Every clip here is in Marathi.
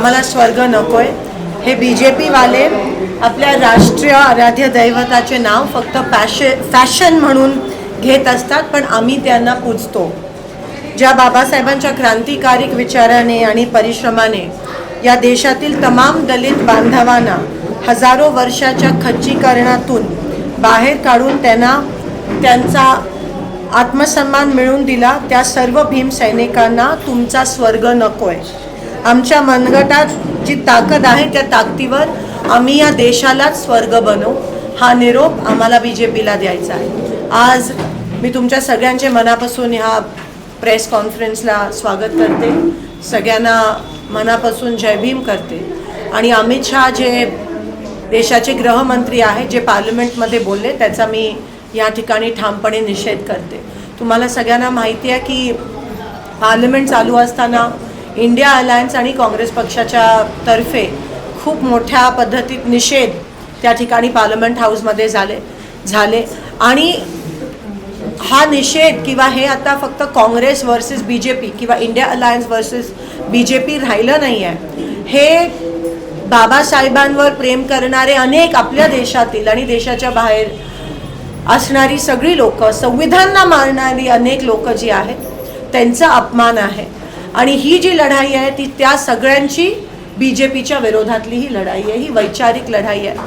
आम्हाला स्वर्ग नकोय. हे बी जे पीवाले आपल्या राष्ट्रीय आराध्य दैवताचे नाव फक्त पॅशे फॅशन म्हणून घेत असतात पण आम्ही त्यांना पूजतो. ज्या बाबासाहेबांच्या क्रांतिकारिक विचाराने आणि परिश्रमाने या देशातील तमाम दलित बांधवांना हजारो वर्षाच्या खच्चीकरणातून बाहेर काढून त्यांना त्यांचा आत्मसन्मान मिळवून दिला त्या सर्व भीम सैनिकांना तुमचा स्वर्ग नकोय. आमच्या मनगटात जी ताकद आहे त्या ताकदीवर आम्ही या देशालाच स्वर्ग बनवू. हा निरोप आम्हाला बी जे पीला द्यायचा आहे. आज मी तुमच्या सगळ्यांचे मनापासून ह्या प्रेस कॉन्फरन्सला स्वागत करते. सगळ्यांना मनापासून जय भीम करते. आणि अमित शहा जे देशाचे गृहमंत्री आहेत जे पार्लमेंटमध्ये बोलले त्याचा मी या ठिकाणी ठामपणे निषेध करते. तुम्हाला सगळ्यांना माहिती आहे की पार्लमेंट चालू असताना इंडिया अलायन्स आणि काँग्रेस पक्षाच्या तर्फे खूप मोठ्या पद्धतीत निषेध त्या ठिकाणी पार्लमेंट हाऊसमध्ये झाले झाले. आणि हा निषेध किंवा हे आता फक्त Congress versus B J P किंवा India alliance versus B J P राहिलं नाही आहे. हे बाबासाहेबांवर प्रेम करणारे अनेक आपल्या देशातील आणि देशाच्या बाहेर असणारी सगळी लोक संविधानना मारणारी अनेक लोक जी आहेत त्यांचा अपमान आहे. आणि ही जी लढाई आहे ती त्या सगळ्यांची बी जे पीच्या विरोधातली ही लढाई आहे ही वैचारिक लढाई आहे.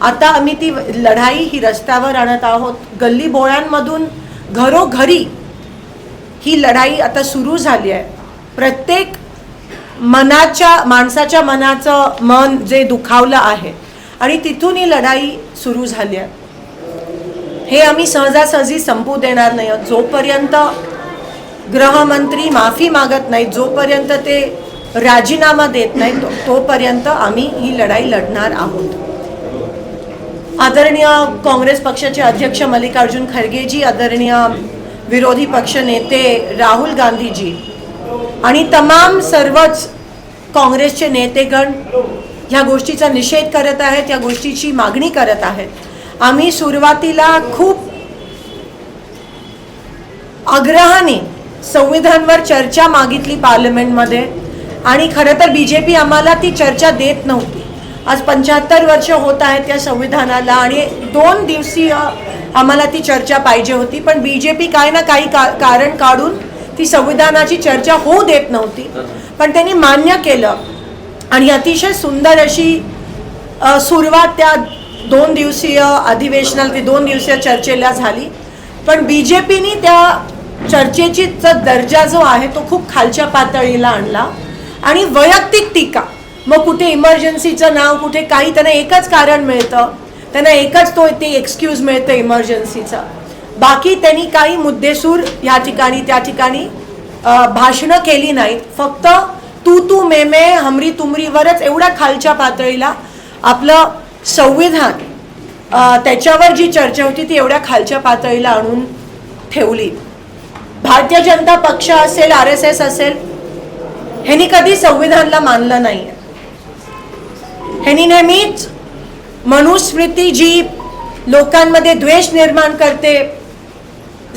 आता आम्ही ती लढाई ही रस्त्यावर आणत आहोत. गल्ली बोळ्यांमधून घरोघरी ही लढाई आता सुरू झाली आहे. प्रत्येक मनाच्या माणसाच्या मनाचं मन जे दुखावलं आहे आणि तिथून ही लढाई सुरू झाली आहे. हे आम्ही सहजासहजी संपू देणार नाही आहोत. जोपर्यंत गृहमंत्री माफी मागत नाहीत. जोपर्यंत ते राजीनामा देत नाहीत तो- तोपर्यंत आम्ही ही लढाई लढणार आहोत. आदरणीय काँग्रेस पक्षाचे अध्यक्ष मल्लिकार्जुन खरगेजी आदरणीय विरोधी पक्ष नेते राहुल गांधीजी आणि तमाम सर्वच काँग्रेसचे नेतेगण ह्या गोष्टीचा निषेध करत आहेत या गोष्टीची मागणी करत आहेत. आम्ही सुरुवातीला खूप आग्रहाने संविधानवर चर्चा मागितली पार्लमेंटमध्ये आणि खरं तर बी जे पी आम्हाला ती चर्चा देत नव्हती. आज पंच्याहत्तर वर्ष होत आहेत त्या संविधानाला आणि दोन दिवसीय आम्हाला ती चर्चा पाहिजे होती पण बी जे पी काय ना काही का कारण काढून ती संविधानाची चर्चा होऊ देत नव्हती. पण त्यांनी मान्य केलं आणि अतिशय सुंदर अशी सुरुवात त्या दोन दिवसीय अधिवेशनाला ती दोन दिवसीय चर्चेला झाली. पण बी जे पीनी त्या चर्चेची चा दर्जा जो आहे तो खूप खालच्या पातळीला आणला. आणि वैयक्तिक टीका मग कुठे इमर्जन्सीचं नाव कुठे काही त्यांना एकच कारण मिळतं. त्यांना एकच तो ते एक्सक्यूज मिळतं इमर्जन्सीचं. बाकी त्यांनी काही मुद्देसूर या ठिकाणी त्या ठिकाणी भाषणं केली नाहीत. फक्त तू तू मे मे हमरी तुमरीवरच एवढ्या खालच्या पातळीला आपलं संविधान त्याच्यावर जी चर्चा होती ती एवढ्या खालच्या पातळीला आणून ठेवली. भारतीय जनता पक्ष असेल आर एस एस असेल ह्यांनी कधी संविधानला मानलं नाही ह्यांनी नेहमीच मनुस्मृती जी लोकांमध्ये द्वेष निर्माण करते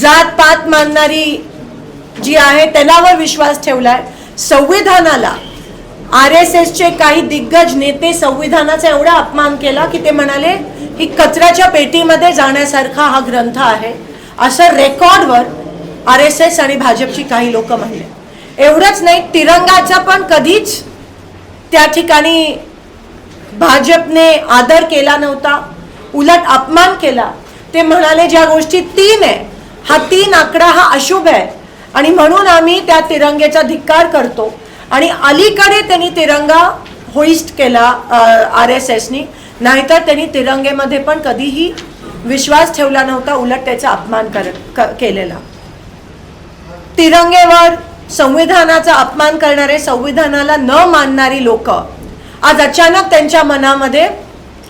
जात पात मानणारी जी आहे त्यालावर विश्वास ठेवलाय. संविधानाला आर एस एसचे काही दिग्गज नेते संविधानाचा एवढा अपमान केला की ते म्हणाले ही कचऱ्याच्या पेटीमध्ये जाण्यासारखा हा ग्रंथ आहे. असं रेकॉर्डवर आर एस एस आणि भाजपची काही लोक म्हणले. एवढंच नाही तिरंगाचा पण कधीच त्या ठिकाणी भाजपने आदर केला नव्हता उलट अपमान केला. ते म्हणाले ज्या गोष्टी तीन आहे हा तीन आकडा हा अशुभ आहे. आणि म्हणून आम्ही त्या तिरंगेचा धिक्कार करतो. आणि अलीकडे त्यांनी तिरंगा होईस्ट केला आर एस एसनी नाहीतर त्यांनी तिरंगेमध्ये पण कधीही विश्वास ठेवला नव्हता उलट त्याचा अपमान कर क- केलेला. तिरंगेवर संविधानाचा अपमान करणारे संविधानाला न मानणारी लोक आज अचानक त्यांच्या मनामध्ये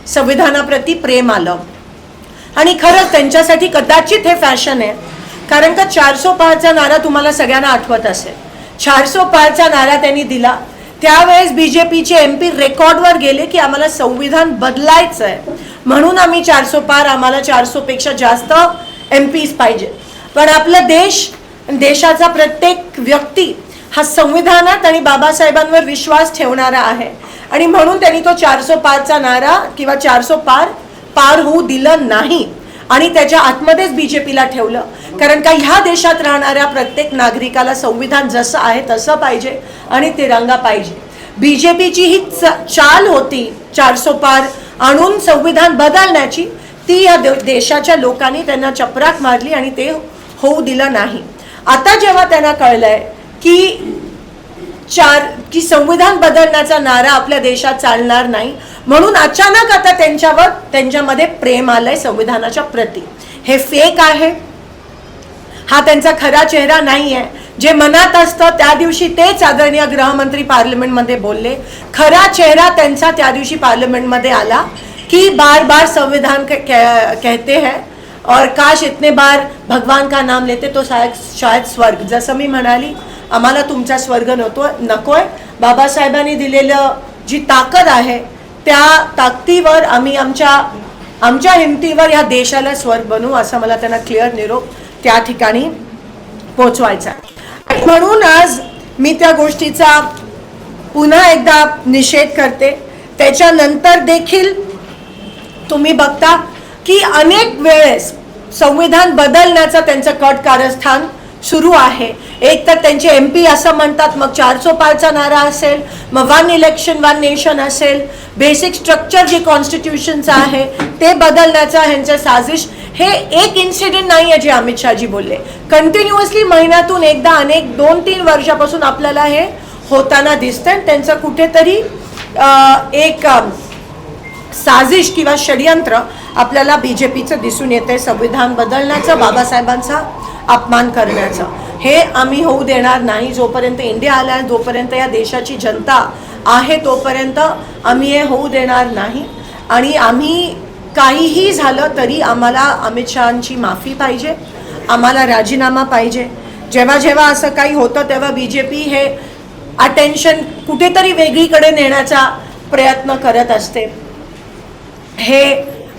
संविधानाप्रती प्रेम आलं. आणि खरंच त्यांच्यासाठी कदाचित हे फॅशन आहे कारण का चारसो पारचा नारा तुम्हाला सगळ्यांना आठवत असेल. चारसो पारचा नारा त्यांनी दिला. त्यावेळेस बी जे पीचे एम पी रेकॉर्डवर गेले की आम्हाला संविधान बदलायचं आहे म्हणून आम्ही चारसो पार आम्हाला चारसोपेक्षा जास्त एम पीज पाहिजे पण आपला देश देशाचा प्रत्येक व्यक्ती हा संविधानात आणि बाबासाहेबांवर विश्वास ठेवणारा आहे. आणि म्हणून त्यांनी तो चारसो पारचा नारा किंवा चारसो पार पार होऊ दिलं नाही आणि त्याच्या आतमध्येच बी जे पीला ठेवलं. कारण का ह्या देशात राहणाऱ्या प्रत्येक नागरिकाला संविधान जसं आहे तसं पाहिजे आणि तिरंगा पाहिजे. बी जे पीची ही च- चाल होती चारसो पार आणून संविधान बदलण्याची ती या दे- देशाच्या लोकांनी त्यांना चपराक मारली आणि ते होऊ दिलं नाही. आता जेव्हा त्यांना कळलंय की चार की संविधान बदलण्याचा नारा आपल्या देशात चालणार नाही म्हणून अचानक आता त्यांच्यावर त्यांच्यामध्ये प्रेम आलंय संविधानाच्या प्रती. हे फेक आहे. हा त्यांचा खरा चेहरा नाही आहे जे मनात असतं त्या दिवशी तेच आदरणीय गृहमंत्री पार्लमेंटमध्ये बोलले. खरा चेहरा त्यांचा त्या दिवशी पार्लमेंटमध्ये आला की बार बार संविधान कहते हैं और काश इतने बार भगवान का नाम लेते तो शायद शायद स्वर्ग जसं मी म्हणाली आम्हाला तुमचा स्वर्ग नको नकोय बाबासाहेबांनी दिलेलं जी ताकद आहे त्या ताकदीवर आम्ही आमच्या आमच्या हिमतीवर या देशाला स्वर्ग बनवू असं मला त्यांना क्लिअर निरोप त्या ठिकाणी पोचवायचा आहे. म्हणून आज मी त्या गोष्टीचा पुन्हा एकदा निषेध करते त्याच्यानंतर देखील तुम्ही बघता की अनेक वेळेस संविधान बदलण्याचं त्यांचं कट कारस्थान सुरू आहे. एक तर त्यांचे एम पी असं म्हणतात मग चारसो पारचा नारा असेल मग वन इलेक्शन वन नेशन असेल. बेसिक स्ट्रक्चर जे कॉन्स्टिट्यूशनचं आहे ते बदलण्याचा ह्यांचं साजिश हे एक इन्सिडेंट नाही आहे जे अमित शहाजी बोलले. कंटिन्युअसली महिन्यातून एकदा अनेक दोन तीन वर्षापासून आपल्याला हे होताना दिसतंय. त्यांचं कुठेतरी एक साजिश किंवा षडयंत्र आपल्याला बी जे पीचं दिसून येते संविधान बदलण्याचं बाबासाहेबांचा अपमान करण्याचं. हे आम्ही होऊ देणार नाही. जोपर्यंत इंडिया आला आहे जोपर्यंत या देशाची जनता आहे तोपर्यंत आम्ही हे होऊ देणार नाही. आणि आम्ही काहीही झालं तरी आम्हाला अमित शहांची माफी पाहिजे आम्हाला राजीनामा पाहिजे. जेव्हा जेव्हा असं काही होतं तेव्हा बी जे पी हे अटेन्शन कुठेतरी वेगळीकडे नेण्याचा प्रयत्न करत असते. हे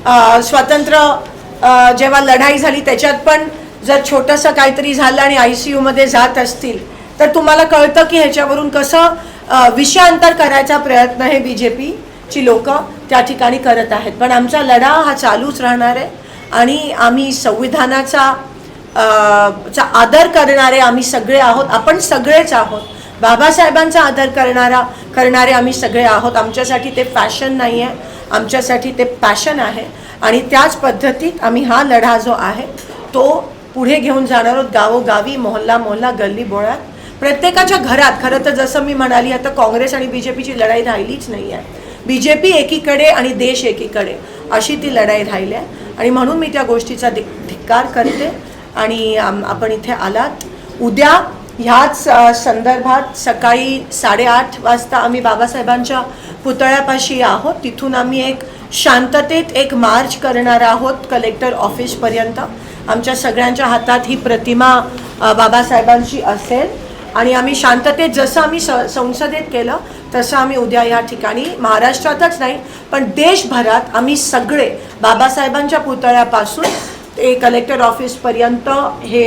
स्वातंत्र्य स्वतंत्र जेव्हा लढाई झाली त्याच्यात पण जर छोटंसं काहीतरी झालं आणि आय सी यूमध्ये जात असतील तर तुम्हाला कळतं की ह्याच्यावरून कसं विषयांतर करायचा प्रयत्न हे बी जे पीची लोक त्या ठिकाणी करत आहेत. पण आमचा लढा हा चालूच राहणार आहे आणि आम्ही संविधानाचा चा आदर करणारे आम्ही सगळे आहोत. आपण सगळेच आहोत. बाबासाहेबांचा आदर करणारा करणारे आम्ही सगळे आहोत. आमच्यासाठी ते फॅशन नाही आहे आमच्यासाठी ते पॅशन आहे. आणि त्याच पद्धतीत आम्ही हा लढा जो आहे तो पुढे घेऊन जाणार आहोत गावोगावी मोहल्ला मोहल्ला गल्ली बोळात. प्रत्येकाच्या घरात खरं तर जसं मी म्हणाली आता काँग्रेस आणि बी जे पीची लढाई राहिलीच नाही आहे. बी जे पी एकीकडे आणि देश एकीकडे अशी ती लढाई राहिली आहे. आणि म्हणून मी त्या गोष्टीचा धिक्कार करते. आणि आपण इथे आलात. उद्या ह्याच संदर्भात सकाळी साडेआठ वाजता आम्ही बाबासाहेबांच्या पुतळ्यापाशी आहोत. तिथून आम्ही एक शांततेत एक मार्च करणार आहोत कलेक्टर ऑफिसपर्यंत आमच्या सगळ्यांच्या हातात ही प्रतिमा बाबासाहेबांची असेल. आणि आम्ही शांततेत जसं आम्ही स संसदेत केलं तसं आम्ही उद्या या ठिकाणी महाराष्ट्रातच नाही पण देशभरात आम्ही सगळे बाबासाहेबांच्या पुतळ्यापासून ते कलेक्टर ऑफिसपर्यंत हे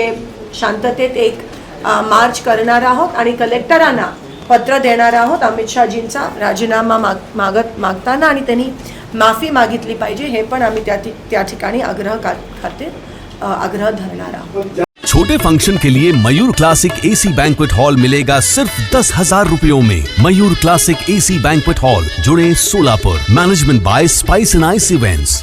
शांततेत एक मार्च करणार आहोत आणि कलेक्टरांना पत्र देणार आहोत. अमित शहाजींचा राजीनामा माग मागत मागताना आणि त्यांनी माफी मागितली पाहिजे हे पण आम्ही त्या त्या ठिकाणी आग्रह का आग्रह धरणार आहोत. छोटे फंक्शन के लिए Mayur Classic AC banquet hall मिलेगा सिर्फ दस हजार रूपयों में। Mayur Classic AC banquet hall जुड़े Solapur. Management by Spice and Ice Events